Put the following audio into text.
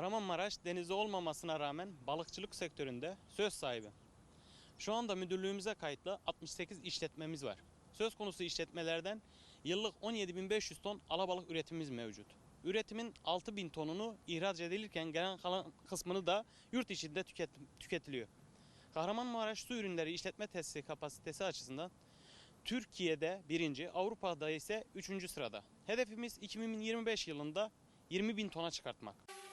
Kahramanmaraş denizi olmamasına rağmen balıkçılık sektöründe söz sahibi. Şu anda müdürlüğümüze kayıtlı 68 işletmemiz var. Söz konusu işletmelerden yıllık 17.500 ton alabalık üretimimiz mevcut. Üretimin 6.000 tonunu ihraç edilirken gelen kalan kısmını da yurt içinde tüket, tüketiliyor. Kahramanmaraş Su Ürünleri işletme Tesisi kapasitesi açısından Türkiye'de birinci, Avrupa'da ise üçüncü sırada. Hedefimiz 2025 yılında 20 bin tona çıkartmak.